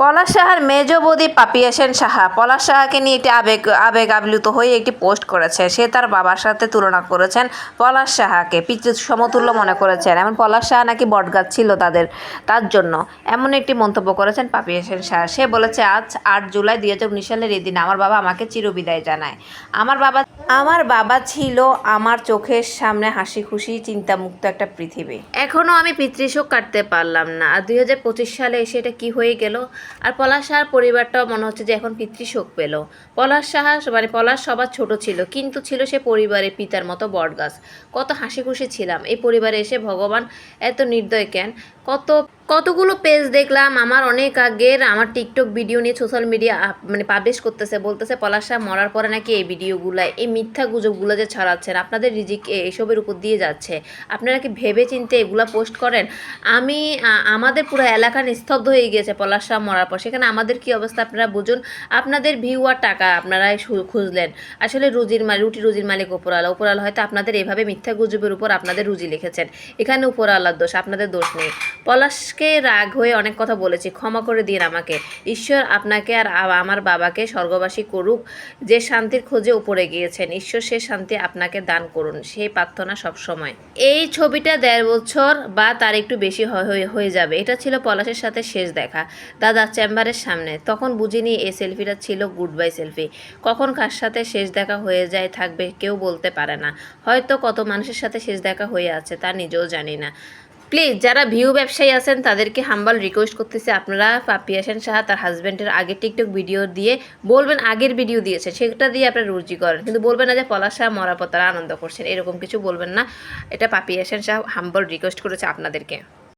পলাশ সাহার মেজ বৌদি পাপিয়াসেন সাহা। পলাশ সাহাকে নিয়ে একটি আবেগ আবেগ আপ্লুত হয়ে একটি পোস্ট করেছে। সে তার বাবার সাথে তুলনা করেছেন পলাশ সাহাকে। পিতৃ সমতুল্য মনে করেছেন। এমন পলাশ সাহা নাকি বটগাছ ছিল তাদের, তার জন্য। এমন একটি মন্তব্য করেছেন পাপিয়াসেন সাহা। সে বলেছে, আজ আট জুলাই দুই হাজার উনিশ সালের এই দিন আমার বাবা আমাকে চিরবিদায় জানায়। আমার বাবা আমার বাবা ছিল আমার চোখের সামনে হাসি খুশি চিন্তামুক্ত একটা পৃথিবী। এখনও আমি পিতৃশোক কাটতে পারলাম না। আর দুই হাজার পঁচিশ সালে এসে এটা কি হয়ে গেল? আর পলাশ সাহার পরিবারটাও মনে হচ্ছে যে এখন পিতৃশোক পেল। পলাশ সাহা মানে পলাশ সবার ছোট ছিল, কিন্তু ছিল সে পরিবারে পিতার মতো বটগাছ। কত হাসি খুশি ছিলাম। এই পরিবারে এসে ভগবান এত নির্দয় কেন? কত কতগুলো পেজ দেখলাম, আমার অনেক আগের আমার টিকটক ভিডিও নিয়ে সোশ্যাল মিডিয়া মানে পাবলিশ করতেছে, বলতেছে, পলাশ মরার পরে নাকি এই ভিডিওগুলো এই মিথ্যা গুজবগুলো যে ছড়াচ্ছেন, আপনাদের রিজিক এসবের উপর দিয়ে যাচ্ছে। আপনারা কি ভেবে চিনতে এগুলা পোস্ট করেন? আমি আমাদের পুরো এলাকা নিস্তব্ধ হয়ে গিয়েছে পলাশ মরার পর। সেখানে আমাদের কি অবস্থা আপনারা বুঝুন, আপনাদের ভিউ আর টাকা আপনারা খুঁজলেন। আসলে রুজির মালিক রুটি রুজির মালিক উপরালা উপরালা হয়তো আপনাদের এভাবে মিথ্যা গুজবের উপর আপনাদের রুজি লিখেছেন। এখানে উপরালার দোষ, আপনাদের দোষ নেই। পলাশকে রাগ হয়ে অনেক কথা বলেছি, ক্ষমা করে দিন আমাকে। ঈশ্বর আপনাকে আর আমার বাবাকে স্বর্গবাসী করুক, যে শান্তির খোঁজে উপরে গিয়েছেন। ঈশ্বর সে শান্তি আপনাকে দান করুন সেই প্রার্থনা সবসময়। এই ছবিটা দেড় বছর বা তার একটু বেশি হয়ে যাবে। এটা ছিল পলাশের সাথে শেষ দেখা। দাদা চেম্বারের সামনে। তখন বুঝিনি এই সেলফিটা ছিল গুড বাই সেলফি। কখন কার সাথে শেষ দেখা হয়ে যায় থাকবে কেউ বলতে পারে না। হয়তো কত মানুষের সাথে শেষ দেখা হয়ে আছে, তা নিজেও জানি না। প্লিজ যারা ভিউ ব্যবসায়ী আছেন, তাদেরকে হাম্বাল রিকোয়েস্ট করতেছে। আপনারা পাপিয়াসেন সাহা, তার হাজব্যান্ডের আগে টিকটক ভিডিও দিয়ে বলবেন, আগের ভিডিও দিয়েছে। সেটা দিয়ে আপনারা রুজি করেন। কিন্তু বলবেন না যে পলাশ শাহ মরাপতারা আনন্দ করছেন। এরকম কিছু বলবেন না। এটা পাপিয়াসেন শাহ হাম্বল রিকোয়েস্ট করেছে আপনাদেরকে।